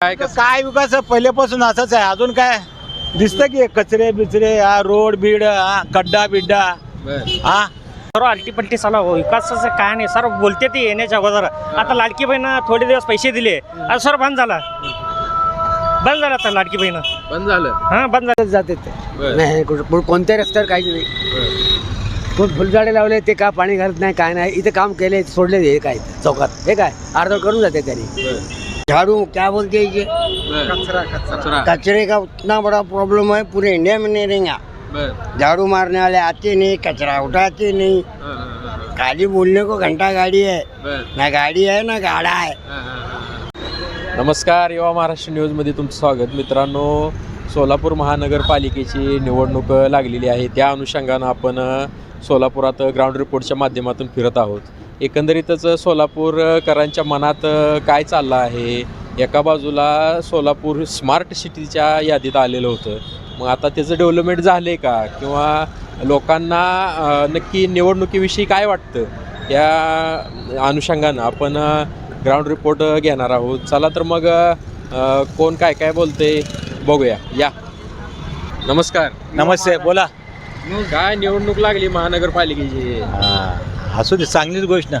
काय कसं? काय विकास? पहिल्यापासून असंच आहे. अजून काय? दिसतं की कचरे बिचरे हा रोड बीड हा खड्डा बिड्डा. हा? सर्व अल्टीपल्टी चालू हो विकासाचं काय नाही. सर्व बोलते ते येण्याच्या अगोदर. आता लाडकी बहीण थोडे दिवस पैसे दिले. आता सर्व बंद झाला. बंद झाला आता लाडकी बहीण. बंद झालं. हा बंद झालं. जाते ते. बरं. नाही कुठं- कुठं- कोणत्याही रस्त्यावर काहीच नाही. कोण फुलझाडे लावले ते का पाणी घालत नाही काय नाही. इथे काम केले सोडले हे काय? चौकात. हे काय? अर्ध करून जाते त्यांनी झाड़ू क्या बोलते हैं ये कचरा कचरे. का उतना बड़ा प्रॉब्लम है पूरे इंडिया में नहीं रहेगा। झाड़ू मारने वाले आते नहीं कचरा उठाते नहीं। खाली बोलने को घंटा गाड़ी है। ना गाड़ी है ना गाड़ा है। नमस्कार युवा महाराष्ट्र न्यूजमध्ये तुमचं स्वागत. मित्रांनो सोलापूर महानगरपालिकेची निवडणूक लागलेली आहे. त्या अनुषंगानं आपण सोलापुरात ग्राउंड रिपोर्टच्या माध्यमातून फिरत आहोत. एकंदरीतच सोलापूरकरांच्या मनात काय चाललं आहे? एका बाजूला सोलापूर स्मार्ट सिटीच्या यादीत आलेलं होतं. मग आता त्याचं डेव्हलपमेंट झालं आहे का? किंवा लोकांना नक्की निवडणुकीविषयी काय वाटतं? या अनुषंगानं आपण ग्राउंड रिपोर्ट घेणार आहोत. चला तर मग कोण काय काय बोलते बघूया. या. नमस्कार. नमस्ते बोला. काय निवडणूक लागली महानगरपालिकेची? हा, असू दे चांगलीच गोष्ट. ना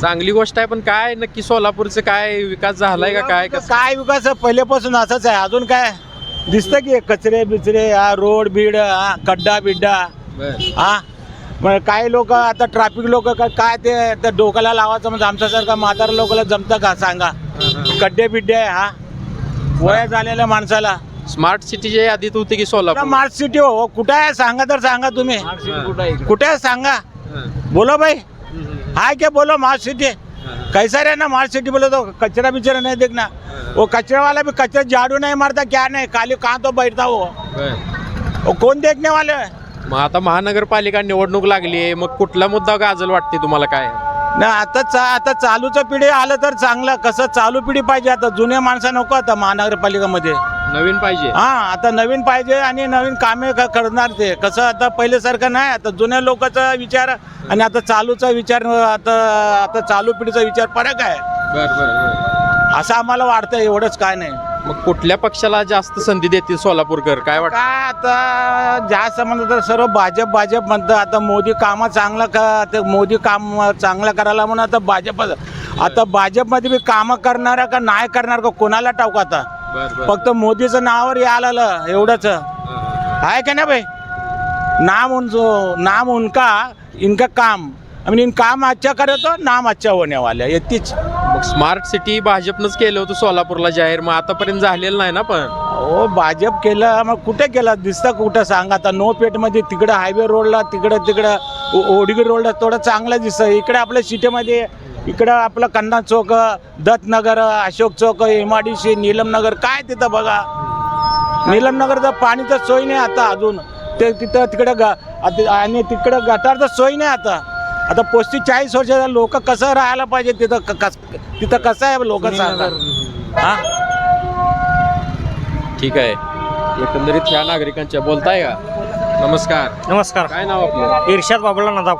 चांगली गोष्ट आहे पण काय नक्की सोलापूरचं काय विकास झालाय का काय कसं? काय विकास आहे? पहिल्यापासून असंच आहे अजून काय? दिसतं की कचरे बिचरे हा रोड बीड हा खड्डा बिड्डा. बरं. हा? मग काही लोक आता ट्रॅफिक लोक काय ते त्या डोक्याला लावायचं म्हणजे आमच्यासारखा म्हातारा लोकांना जमतं का? सांगा. खड्डे बिड्डे आहे, हा. वया झालेल्या माणसाला. स्मार्ट सिटीच्या यादीत होती की सोलापूर? स्मार्ट सिटी हो कुठे आहे? सांगा तर सांगा तुम्ही. कुठे आहे? सांगा. बोलो भाई. हाय क्या बोलो स्मार्ट सिटी कैसा रहना स्मार्ट सिटी बोलो तो कचरा बिचरा नहीं देखना. वो कचरा वाला भी कचरा झाड़ू नहीं मारता क्या नहीं खाली कहाँ तो बैठता वो. वो कौन देखने वाले है? मग आता महानगरपालिका निवडणूक लागली आहे मग कुठला मुद्दा गाजल वाटते तुम्हाला काय? ना आता चा आता चालूचं पिढी आलं तर चांगलं. कसं चालू पिढी पाहिजे आता जुन्या माणसं नको आता महानगरपालिकामध्ये. नवीन पाहिजे. हा आता नवीन पाहिजे आणि नवीन कामे क- करणार ते. कसं आता पहिल्यासारखं नाही आता जुन्या लोकांचा विचार आणि आता चालूचा विचार आता आता चालू पिढीचा विचार फरक आहे. बर बर बर. असं आम्हाला वाटतं एवढंच काय नाही. मग कुठल्या पक्षाला जास्त संधी देतील सोलापूरकर? काय वाटतं काय आता जास्त म्हणलं तर सर्व भाजप भाजप म्हणतं आता मोदी कामं चांगलं का ते मोदी काम चांगलं करायला म्हणून आता भाजप आता भाजपमध्ये बी कामं करणार का नाही करणार का कोणाला टाकू आता? फक्त मोदीचं नावावर हे आलेलं एवढंच आहे का ना भाई नाम उनसो नाम उनका इनका काम. इन काम अच्छा करे तो नाम वाले आहे. इतकीच मग स्मार्ट सिटी भाजपनंच केलं होतं सोलापूरला जाहीर. मग आतापर्यंत झालेलं नाही ना पण? हो भाजप केलं मग कुठे केलं? दिसतं कुठं? सांगा आता नो पेठमध्ये तिकडं हायवे रोडला तिकडं तिकडं ओडगी रोडला थोडं चांगलं दिसतं. इकडे आपल्या सिटीमध्ये इकडं आपलं Kanna Chowk Dattanagar Ashok Chowk M I D C Neelamnagar काय तिथं बघा? नीलमनगरचं पाणीचं सोय नाही आता अजून. ते तिथं तिकडं ग आता- आणि तिकडं गटारचं सोय नाही आता. आता पस्तीस चाळीस वर्षाचा लोक कसं राहायला पाहिजे तिथं क- कस तिथं कसं आहे लोक सांगा हा? ठीक आहे. एकंदरीत ह्या नागरिकांच्या बोलताय का? नमस्कार. नमस्कार. काय नाव आपलं? इर्षाद बाबूला नादाव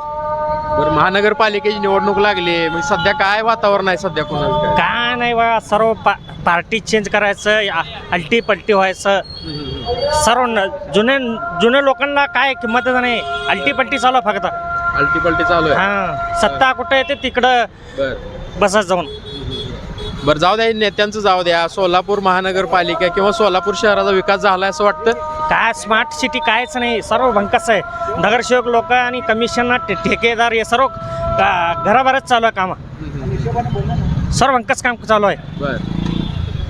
बरं महानगरपालिकेची निवडणूक लागली. आहे मग सध्या काय वातावरण आहे सध्या कोणाचं काय? नाही बा सर्व पा पार्टी चेंज करायचं अल्टी पलटी व्हायचं. सर्व न- जुने जुने लोकांना काय किंमतच नाही. अल्टी पलटी चालू आहे फक्त. अल्टीपल्टी चालू आहे. हा सत्ता कुठे येते तिकडं बर. बसत जाऊन. बरं जाऊ द्या नेत्यांचं जाऊ द्या. सोलापूर महानगरपालिका किंवा सोलापूर शहराचा विकास झालाय असं वाटतं? काय स्मार्ट सिटी कायच नाही सर्व भंकस आहे. नगरसेवक लोक आणि कमिशनर ठे- ठेकेदार हे सर्व का- घराबाहेरच चालू आहे कामं. सर्व भंकस काम चालू आहे. बर.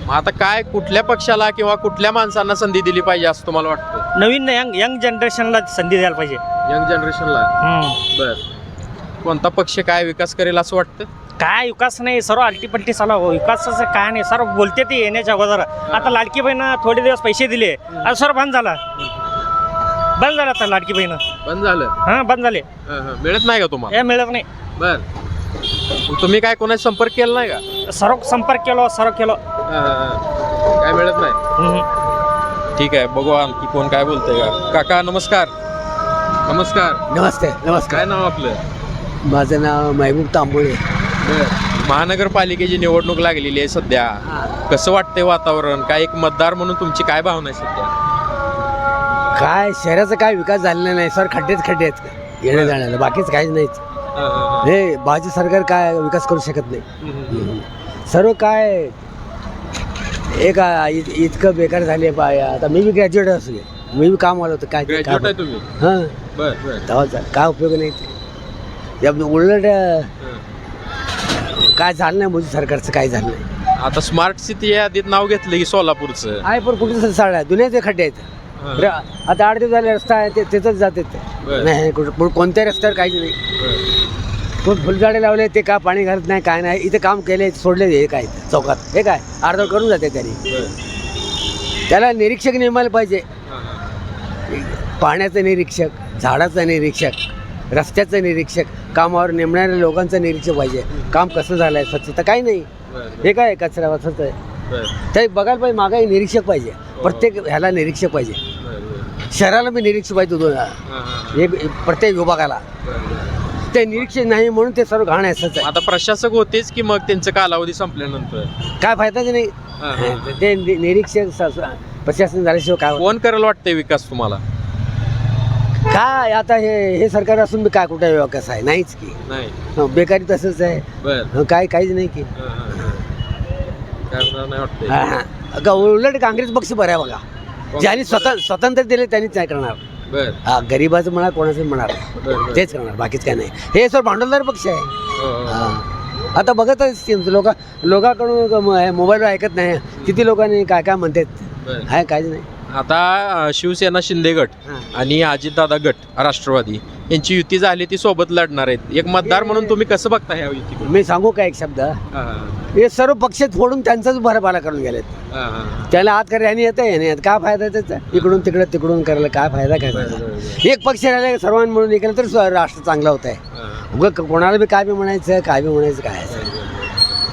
मग आता काय कुठल्या पक्षाला किंवा कुठल्या माणसांना संधी दिली पाहिजे असं तुम्हाला वाटतं? नवीन यंग यंग जनरेशनला संधी द्यायला पाहिजे. यंग जनरेशनला? हम्म. बर. कोणता पक्ष काय विकास करेल असं वाटतं? काय विकास नाही सर्व अल्टीपल्टी चालू आहे. विकासाचं काय नाही सर्व बोलते ते येण्याच्या अगोदर. आता लाडकी बहीण थोडे दिवस पैसे दिले. आता सर्व बंद झाला. बंद झाला आता लाडकी बहीण. बंद झालं? हां बंद झाले. हं, हं. मिळत नाही का तुम्हाला? हे मिळत नाही. बर. तुम्ही काय कोणाचा संपर्क केला नाही का? सर्व संपर्क केलो सर्व केलो. हं, हं, हं. काय मिळत नाही? हम्म. ठीक आहे बघू आणखी कोण काय बोलतंय. का काका नमस्कार. नमस्कार. नमस्ते नमस्कार काय नाव आपलं? माझं नाव महबूब तांबोळे. महानगरपालिकेची निवडणूक लागलेली आहे सध्या. कसं वाटतंय वातावरण? काय एक मतदार म्हणून तुमची काय भावना आहे सध्या? काय शहराचा काय विकास झालेला नाही सर खड्डेच खड्डे आहेत येण्या जाण्याला बाकीच काहीच नाहीच. हे भाजप सरकार काय विकास करू शकत नाही. सर्व काय एक आ, इत- इतकं बेकार झाले पाय आता मी बी ग्रॅज्युएट असू मी बी काम आलो होतं काय ग्रॅज्युएट आहे तुम्ही? हां. बर बर. तेव्हाच काय उपयोग नाही. ते या उलट अं, काय झालं नाही मोदी सरकारचं काय झालं नाही. आता स्मार्ट सिटी या यादीत नाव घेतलं की सोलापूरचं. आहे पण कुठे साड्या दुनियाचे खड्डे आहेत. र- आता आठ दिवस झाले रस्ता आहे ते तिथंच जाते बरं. नाही कुठं कुठं- कोणत्या रस्त्यावर काहीच नाही. कोण फुलझाडे लावले ते का पाणी घालत नाही काय नाही इथे काम केले सोडले हे काय चौकात. हे काय अर्धवट करून जाते त्यांनी. त्याला निरीक्षक नेमायला पाहिजे. पाण्याचं निरीक्षक झाडाचं निरीक्षक रस्त्याचं निरीक्षक कामावर नेमणाऱ्या लोकांचं निरीक्षक पाहिजे. काम कसं झालं आहे स्वच्छता काही नाही. हे काय कचरा वचत आहे ते बघायला पाहिजे मागाही निरीक्षक पाहिजे. प्रत्येक ह्याला निरीक्षक पाहिजे. शहराला बी निरीक्षक पाहिजे एक एक प्रत्येक विभागाला. ते निरीक्षक नाही म्हणून ते सर्व घाण आहे आता प्रशासक होतेच की मग त्यांचं कालावधी संपल्यानंतर? काय फायदाच नाही. ते निरीक्षक प्रशासन झाल्याशिवाय काय होतं? कोण करायला वाटतंय विकास तुम्हाला? काय आता हे हे सरकार असून बी काय कुठे विकास आहे? नाहीच की. नाही. हं, बेकारी तसंच आहे. बर. हं, काय काहीच नाही की. करणार नाही वाटतंय. हा, हा. अगं, उलट काँग्रेस पक्ष बरं आहे बघा. ज्यांनी स्वतः स्वतंत्र दिले त्यांनीच नाही करणार. बर. हा गरीबाचं म्हणा कोणाचं बर बर. तेच करणार. बाकीच काय नाही. हे सर भांडवलदार पक्ष आहे. हो, हो. हा. आता बघतच लोक लोकांकडून मोबाईलवर ऐकत नाही. किती लोकांनी काय काय म्हणतात? बर. आहे काहीच नाही. आता शिवसेना शिंदे गट. आणि अजितदादा गट राष्ट्रवादी यांची युती झाली ती सोबत लढणार आहेत. एक मतदार म्हणून तुम्ही कसं बघता ह्या युती मी सांगू का एक शब्द? हे सर्व पक्ष फोडून त्यांचाच भरपाला करून गेलेत. त्याला आत कर यांनी येतं याने येत काय फायदा त्याचा? इकडून तिकडं तिकडून करायला काय फायदा काय? एक पक्ष राहिला सर्वांनी म्हणून केलं तर राष्ट्र चांगलं होत आहे. उगं कोणाला बी काय बी म्हणायचं काय बी म्हणायचं काय.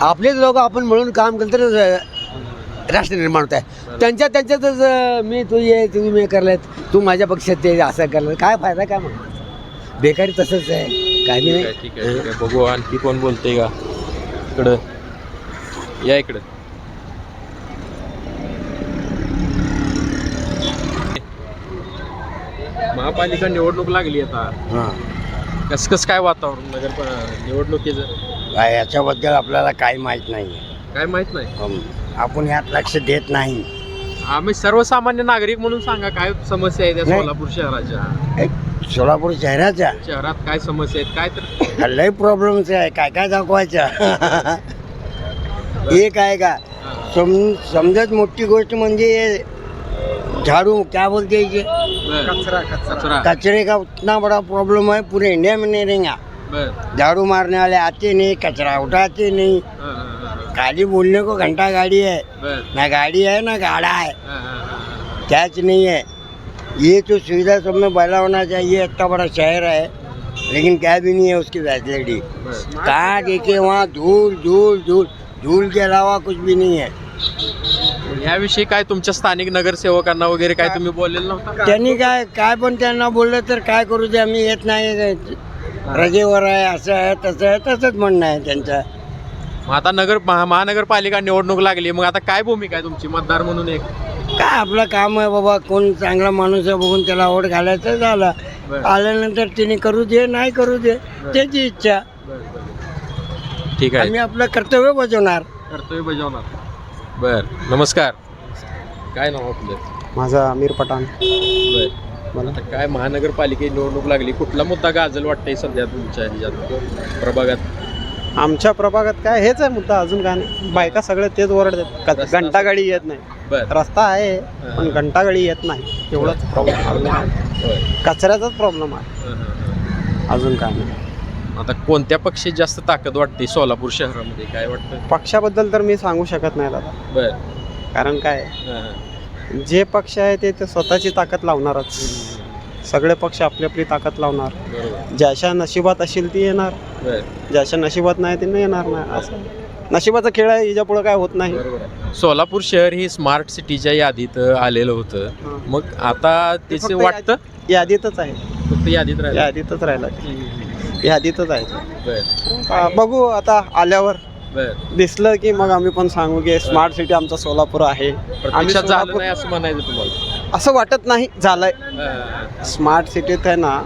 आपलेच लोक आपण म्हणून काम केलं तर राष्ट्र निर्माण होत आहे. त्यांच्या त्यांच्यातच मी तू ये तुम्ही मी करलेत. तू माझ्या पक्षात ते असं करलं काय फायदा काय म्हणा बेकारी तसंच आहे. काय आहे नाही. ठीक आहे ठीक आहे बघू आणखी कोण बोलते का? इकडं. या इकडं. महापालिका निवडणूक लागली आता. कस कस काय वातावरण नगर प- निवडणुकीचं? काय याच्याबद्दल आपल्याला काही माहीत नाही काय माहीत नाही. आपण यात लक्ष देत नाही. आम्ही सर्वसामान्य नागरिक म्हणून सांगा काय समस्या आहे त्या नाही. सोलापूर शहराच्या? सोलापूर शहराच्या? शहरात काय समस्या आहेत? काय तर लय प्रॉब्लेम्स आहे. काय काय दाखवायचं? एक आहे का? सम समजत मोठी गोष्ट म्हणजे झाड़ू क्या बोलते हैं कचरा कचरा. कचरे. का उतना बड़ा प्रॉब्लम है पूरे इंडिया में नहीं रहेगा. बर. झाड़ू मारने वाले आते नहीं कचरा उठाते नहीं. हाँ, हाँ. खाली बोलने को घंटा गाड़ी है। ना गाड़ी है ना गाड़ा है। हाँ, हाँ, हाँ, हाँ. कैच नहीं है। ये तो सुविधा सब में पहला होना चाहिए इतना बड़ा शहर है। लेकिन क्या भी नहीं है उसकी फैसिलिटी. कहाँ देखे वहाँ धूल धूल धूल। धूल के अलावा कुछ भी नहीं है। याविषयी काय तुमच्या स्थानिक नगरसेवकांना वगैरे काय तुम्ही बोललेलं नव्हतं? त्यांनी काय काय पण त्यांना बोललं तर काय करू दे आम्ही येत नाही. रजेवर आहे असं आहे तसं आहे तसंच म्हणणं आहे त्यांचं. मग आता नगर महा- महानगरपालिका निवडणूक लागली. मग आता काय भूमिका आहे तुमची? मतदार म्हणून एक. काय आपलं काम आहे बाबा कोण चांगला माणूस आहे बघून त्याला आवड घालायचं झालं. बरं. आल्यानंतर तिने करू दे नाही करू दे त्याची इच्छा. ठीक आहे. आम्ही आपलं कर्तव्य बजावणार. कर्तव्य बजावणार. बर. नमस्कार. काय नाव आपलं? माझा अमीर पठाण. बर. आता काय महानगरपालिकेची निवडणूक लागली? कुठला मुद्दा गाजल वाटतंय सध्या तुमच्या ह्याच्यात प्रभागात? आमच्या प्रभागात काय हेच आहे मुद्दा अजून काय नाही. बायका सगळे तेच ओरडतात. रस्ता- घंटागाडी येत नाही. बर. रस्ता आहे पण घंटागाडी येत नाही. एवढाच प्रॉब्लेम होय. कचऱ्याचाच प्रॉब्लेम आहे. अजून काय नाही. आता कोणत्या पक्षात जास्त ताकद वाटते सोलापूर शहरामध्ये? काय वाटतं? पक्षाबद्दल तर मी सांगू शकत नाही दादा. बर. कारण काय. जे पक्ष आहे ते ते स्वतःची ताकद लावणारच. सगळे पक्ष आपली आपली ताकद लावणार. ज्याच्या नशिबात असेल ती येणार. ज्याच्या नशिबात नाही ते नाही येणार नाही असं. नशिबाचा खेळ आहे हिच्या पुढे काय होत नाही. सोलापूर शहर ही स्मार्ट सिटीच्या यादीत आलेलं होतं. मग आता त्याचे वाटतं? यादीतच आहे. फक्त यादीत राहिलं. यादीतच राहिला. यादीतच आहे बघू आता आल्यावर. दिसलं की मग आम्ही पण सांगू की स्मार्ट सिटी आमचा सोलापूर आहे. असं म्हणायचं तुम्हाला? असं वाटत नाही झालंय. स्मार्ट सिटीत आहे ना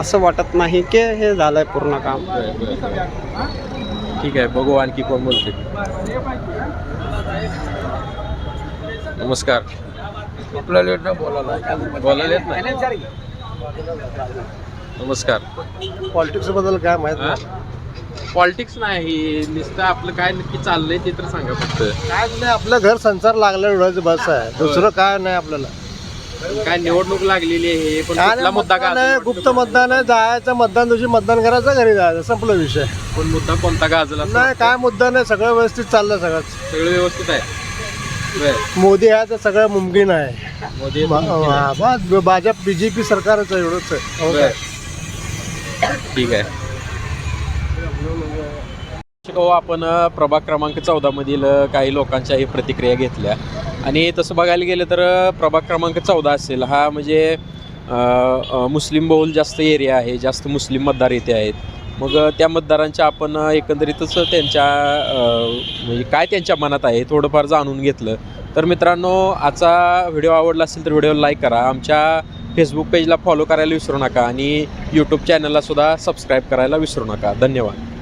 असं वाटत नाही की हे झालंय पूर्ण काम. ठीक आहे बघू आणखी कोण बोलते नमस्कार. बोलायला. येत नाही? नमस्कार. पॉलिटिक्सबद्दल काय माहीत पॉलिटिक्स नाही नुसतं आपलं काय नक्की चाललंय ते तर सांगा फक्त. काय नाही आपलं घर संसार लागलं एवढंच बस आहे. दुसरं काय नाही आपल्याला. काय निवडणूक लागलेली आहे पण कुठला मुद्दा का गुप्त मतदान आहे जायचं मतदान दिवशी मतदान करायचं घरी जायचं संपला विषय. पण मुद्दा कोणता गाजला असं नाही काय मुद्दा नाही सगळं व्यवस्थित चाललं सगळं सगळं व्यवस्थित आहे? बर. मोदी आहे तर सगळं मुमकिन आहे. मोदी हा, बस भाजप बीजेपी सरकारच आहे एवढंच आहे. हो बर. काय? ठीक आहे. हो आपण अ, प्रभाग क्रमांक चौदा मधील अ, काही लोकांच्याही प्रतिक्रिया घेतल्या. आणि तसं बघायला गेलं तर प्रभाग क्रमांक चौदा असेल. हा म्हणजे मुस्लिम बहुल जास्त एरिया आहे जास्त मुस्लिम मतदार येथे आहेत. मग त्या मतदारांच्या आपण एकंदरीतच त्यांच्या म्हणजे काय त्यांच्या मनात आहे थोडंफार जाणून घेतलं. तर मित्रांनो आजचा व्हिडिओ आवडला असेल तर व्हिडिओ लाईक करा. आमच्या फेसबुक पेजला फॉलो करायला विसरू नका आणि यूट्यूब चॅनलला सुद्धा सबस्क्राईब करायला विसरू नका. धन्यवाद.